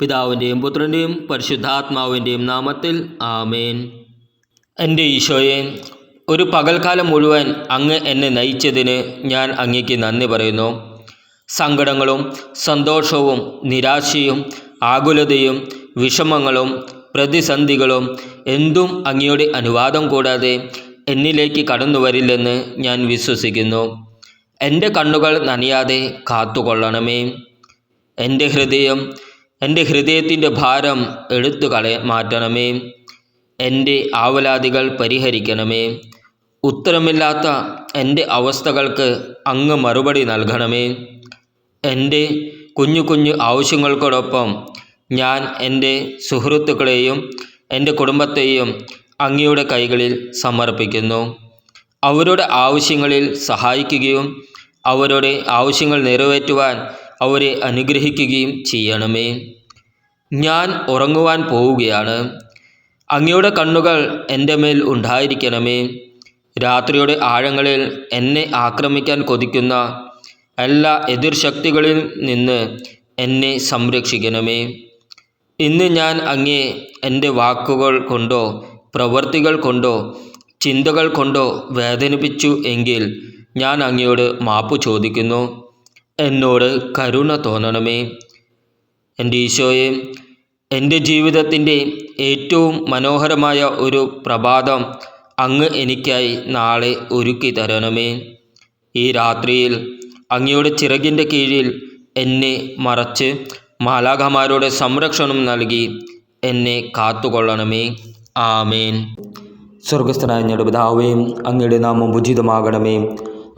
പിതാവിന്റെയും പുത്രന്റെയും പരിശുദ്ധാത്മാവിന്റെയും നാമത്തിൽ ആമേൻ. എന്റെ ഈശോയെ ഒരു പകൽക്കാലം മുഴുവൻ അങ്ങ് എന്നെ നയിച്ചതിന് ഞാൻ അങ്ങേക്ക് നന്ദി പറയുന്നു. സങ്കടങ്ങളും സന്തോഷവും നിരാശയും ആകുലതയും വിഷമങ്ങളും പ്രതിസന്ധികളും എന്തും അങ്ങയുടെ അനുവാദം കൂടാതെ എന്നിലേക്ക് കടന്നു വരില്ലെന്ന് ഞാൻ വിശ്വസിക്കുന്നു. എന്റെ കണ്ണുകൾ നനയാതെ കാത്തുകൊള്ളണമേ. എന്റെ ഹൃദയം എന്റെ ഹൃദയത്തിന്റെ ഭാരം എടുത്തു കളയ മാറ്റണമേ. എന്റെ ആവലാതികൾ പരിഹരിക്കണമേ. ഉത്തരമില്ലാത്ത എന്റെ അവസ്ഥകൾക്ക് അങ്ങ് മറുപടി നൽകണമേ. എന്റെ കുഞ്ഞു കുഞ്ഞു ആവശ്യങ്ങൾക്കോടൊപ്പം ഞാൻ എന്റെ സുഹൃത്തുക്കളെയും എന്റെ കുടുംബത്തെയും അങ്ങയുടെ കൈകളിൽ സമർപ്പിക്കുന്നു. അവരുടെ ആവശ്യങ്ങളിൽ സഹായിക്കുകയും അവരുടെ ആവശ്യങ്ങൾ നിറവേറ്റുവാൻ അവരെ അനുഗ്രഹിക്കുകയും ചെയ്യണമേ. ഞാൻ ഉറങ്ങുവാൻ പോവുകയാണ്. അങ്ങയുടെ കണ്ണുകൾ എന്റെ മേൽ ഉണ്ടായിരിക്കണമേ. രാത്രിയുടെ ആഴങ്ങളിൽ എന്നെ ആക്രമിക്കാൻ കൊതിക്കുന്ന എല്ലാ എതിർശക്തികളിൽ നിന്ന് എന്നെ സംരക്ഷിക്കണമേ. ഇന്ന് ഞാൻ അങ്ങേ എന്റെ വാക്കുകൾ കൊണ്ടോ പ്രവൃത്തികൾ കൊണ്ടോ ചിന്തകൾ കൊണ്ടോ വേദനിപ്പിച്ചു എങ്കിൽ ഞാൻ അങ്ങയോട് മാപ്പ് ചോദിക്കുന്നു. എന്നോട് കരുണ തോന്നണമേ. എന്റെ ഈശോയെ എന്റെ ജീവിതത്തിന്റെ ഏറ്റവും മനോഹരമായ ഒരു പ്രഭാതം അങ്ങ് എനിക്കായി നാളെ ഒരുക്കി തരണമേ. ഈ രാത്രിയിൽ അങ്ങയുടെ ചിറകിന്റെ കീഴിൽ എന്നെ മറച്ച് മാലാഖമാരുടെ സംരക്ഷണം നൽകി എന്നെ കാത്തുകൊള്ളണമേ. ആമേൻ. സ്വർഗസ്ഥനായ ഞങ്ങളുടെ അങ്ങയുടെ നാമം ഉചിതമാകണമേ.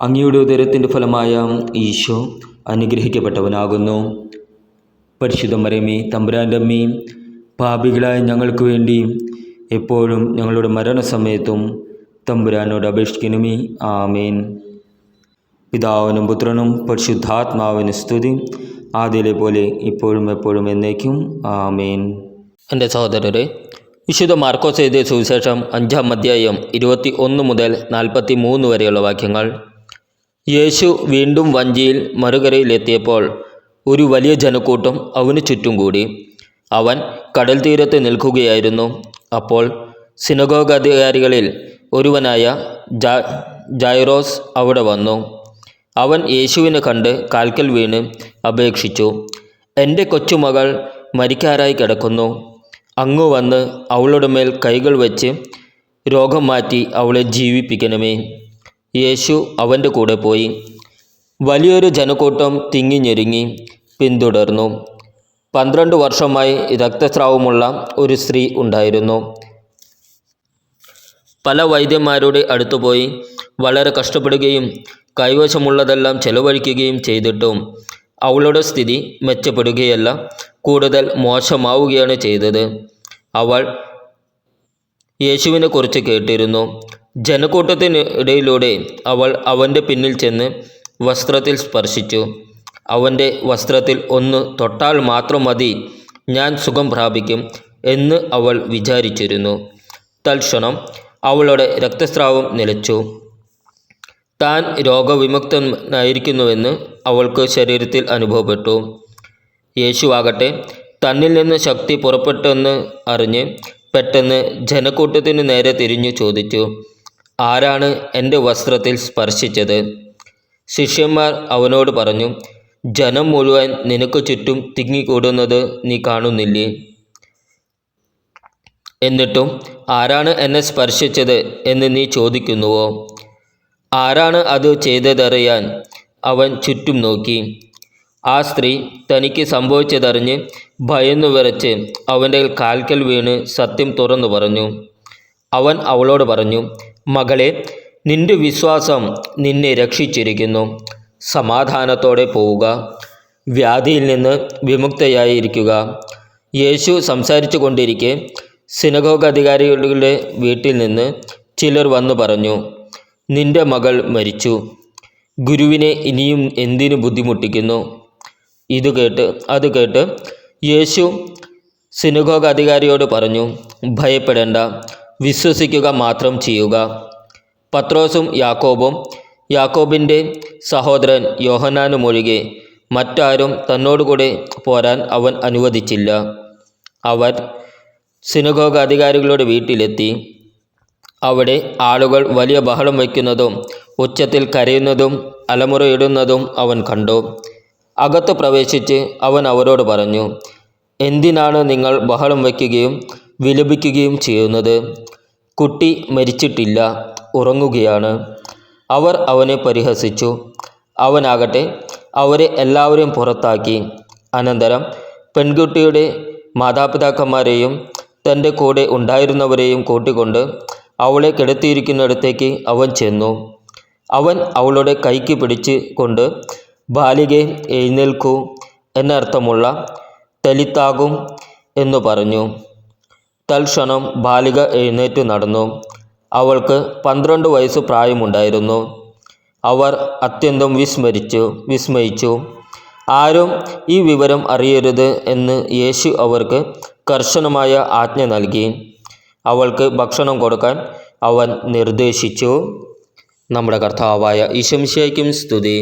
അങ്ങയുടെ ഉദരത്തിന്റെ ഫലമായ ഈശോ അനുഗ്രഹിക്കപ്പെട്ടവനാകുന്നു. പരിശുദ്ധ മരമേ തമ്പുരാന്റെ അമ്മയും പാപികളായ ഞങ്ങൾക്ക് വേണ്ടി എപ്പോഴും ഞങ്ങളുടെ മരണസമയത്തും തമ്പുരാനോട് അപേക്ഷിക്കണമേ. ആമേൻ. പിതാവിനും പുത്രനും പരിശുദ്ധാത്മാവിന് സ്തുതി. ആദ്യയിലെ പോലെ ഇപ്പോഴും എപ്പോഴും എന്നേക്കും. ആമേൻ. എന്റെ സഹോദരരെ വിശുദ്ധ മാർക്കോസ് എഴുതിയ സുവിശേഷം അഞ്ചാം അധ്യായം ഇരുപത്തി ഒന്ന് മുതൽ നാൽപ്പത്തി മൂന്ന് വരെയുള്ള വാക്യങ്ങൾ. യേശു വീണ്ടും വഞ്ചിയിൽ മറുകരയിലെത്തിയപ്പോൾ ഒരു വലിയ ജനക്കൂട്ടം അവന് ചുറ്റും കൂടി. അവൻ കടൽ തീരത്ത് നിൽക്കുകയായിരുന്നു. അപ്പോൾ സിനഗോഗ് അധികാരികളിൽ ഒരുവനായ ജാ ജൈറോസ് അവിടെ വന്നു. അവൻ യേശുവിനെ കണ്ട് കാൽക്കൽ വീണ് അപേക്ഷിച്ചു. എന്റെ കൊച്ചുമകൾ മരിക്കാരായി കിടക്കുന്നു. അങ്ങ് വന്ന് അവളുടെ മേൽ കൈകൾ വെച്ച് രോഗം മാറ്റി അവളെ ജീവിപ്പിക്കണമേ. യേശു അവന്റെ കൂടെ പോയി. വലിയൊരു ജനക്കൂട്ടം തിങ്ങിഞ്ഞെരുങ്ങി പിന്തുടർന്നു. പന്ത്രണ്ട് വർഷമായി രക്തസ്രാവമുള്ള ഒരു സ്ത്രീ ഉണ്ടായിരുന്നു. പല വൈദ്യന്മാരുടെ അടുത്ത് പോയി വളരെ കഷ്ടപ്പെടുകയും കൈവശമുള്ളതെല്ലാം ചെലവഴിക്കുകയും ചെയ്തിട്ടും അവളുടെ സ്ഥിതി മെച്ചപ്പെടുകയല്ല കൂടുതൽ മോശമാവുകയാണ് ചെയ്തത്. അവൾ യേശുവിനെ കുറിച്ച് കേട്ടിരുന്നു. ജനക്കൂട്ടത്തിന് ഇടയിലൂടെ അവൾ അവന്റെ പിന്നിൽ ചെന്ന് വസ്ത്രത്തിൽ സ്പർശിച്ചു. അവന്റെ വസ്ത്രത്തിൽ ഒന്ന് തൊട്ടാൽ മാത്രം മതി ഞാൻ സുഖം പ്രാപിക്കും എന്ന് അവൾ വിചാരിച്ചിരുന്നു. തൽക്ഷണം അവളുടെ രക്തസ്രാവം നിലച്ചു. താൻ രോഗവിമുക്തനായിരിക്കുന്നുവെന്ന് അവൾക്ക് ശരീരത്തിൽ അനുഭവപ്പെട്ടു. യേശുവാകട്ടെ തന്നിൽ നിന്ന് ശക്തി പുറപ്പെട്ടെന്ന് അറിഞ്ഞ് പെട്ടെന്ന് ജനക്കൂട്ടത്തിന് നേരെ തിരിഞ്ഞു ചോദിച്ചു. ആരാണ് എന്റെ വസ്ത്രത്തിൽ സ്പർശിച്ചത്? ശിഷ്യന്മാർ അവനോട് പറഞ്ഞു ജനം മുഴുവൻ നിനക്ക് ചുറ്റും തിങ്ങിക്കൂടുന്നത് നീ കാണുന്നില്ലേ? എന്നിട്ടും ആരാണ് എന്നെ സ്പർശിച്ചത് എന്ന് നീ ചോദിക്കുന്നുവോ? ആരാണ് അത് ചെയ്തതറിയാൻ അവൻ ചുറ്റും നോക്കി? ആ സ്ത്രീ തനിക്ക് സംഭവിച്ചതറിഞ്ഞ് ഭയന്നു വിറച്ച് അവന്റെ കാൽക്കൽ വീണ് സത്യം തുറന്നു പറഞ്ഞു. അവൻ അവളോട് പറഞ്ഞു മകളെ നിന്റെ വിശ്വാസം നിന്നെ രക്ഷിച്ചിരിക്കുന്നു. സമാധാനത്തോടെ പോവുക. വ്യാധിയിൽ നിന്ന് വിമുക്തയായിരിക്കുക. യേശു സംസാരിച്ചു കൊണ്ടിരിക്കെ സിനഗോഗ് അധികാരികളുടെ വീട്ടിൽ നിന്ന് ചിലർ വന്നു പറഞ്ഞു നിന്റെ മകൾ മരിച്ചു. ഗുരുവിനെ ഇനിയും എന്തിനു ബുദ്ധിമുട്ടിക്കുന്നു? ഇത് കേട്ട് അത് കേട്ട് യേശു സിനഗോഗ് അധികാരിയോട് പറഞ്ഞു ഭയപ്പെടേണ്ട. വിശ്വസിക്കുക മാത്രം ചെയ്യുക. പത്രോസും യാക്കോബും യാക്കോബിന്റെ സഹോദരൻ യോഹനാനും ഒഴികെ മറ്റാരും തന്നോടുകൂടെ പോരാൻ അവൻ അനുവദിച്ചില്ല. അവർ സിനഗോഗ് അധികാരികളുടെ വീട്ടിലെത്തി. അവിടെ ആളുകൾ വലിയ ബഹളം വയ്ക്കുന്നതും ഉച്ചത്തിൽ കരയുന്നതും അലമുറയിടുന്നതും അവൻ കണ്ടു. അകത്ത് പ്രവേശിച്ച് അവൻ അവരോട് പറഞ്ഞു എന്തിനാണ് നിങ്ങൾ ബഹളം വയ്ക്കുകയും വിലപിക്കുകയും ചെയ്യുന്നത്. കുട്ടി മരിച്ചിട്ടില്ല ഉറങ്ങുകയാണ്. അവർ അവനെ പരിഹസിച്ചു. അവനാകട്ടെ അവരെ എല്ലാവരെയും പുറത്താക്കി. അനന്തരം പെൺകുട്ടിയുടെ മാതാപിതാക്കന്മാരെയും തന്റെ കൂടെ ഉണ്ടായിരുന്നവരെയും കൂട്ടിക്കൊണ്ട് അവളെ കിടത്തിയിരിക്കുന്നിടത്തേക്ക് അവൻ ചെന്നു. അവൻ അവളുടെ കൈക്ക് പിടിച്ച് കൊണ്ട് ബാലികെ എഴുന്നേൽക്കൂ എന്നർത്ഥമുള്ള തലിത്താകും എന്നു പറഞ്ഞു. തൽക്ഷണം ബാലിക എഴുന്നേറ്റ് നടന്നു. അവൾക്ക് പന്ത്രണ്ട് വയസ്സ് പ്രായമുണ്ടായിരുന്നു. അവർ അത്യന്തം വിസ്മരിച്ചു വിസ്മയിച്ചു. ആരും ഈ വിവരം അറിയരുത് എന്ന് യേശു അവർക്ക് കർശനമായ ആജ്ഞ നൽകി. അവൾക്ക് ഭക്ഷണം കൊടുക്കാൻ അവൻ നിർദ്ദേശിച്ചു. നമ്മുടെ കർത്താവായ ഈശംശയ്ക്കും സ്തുതി.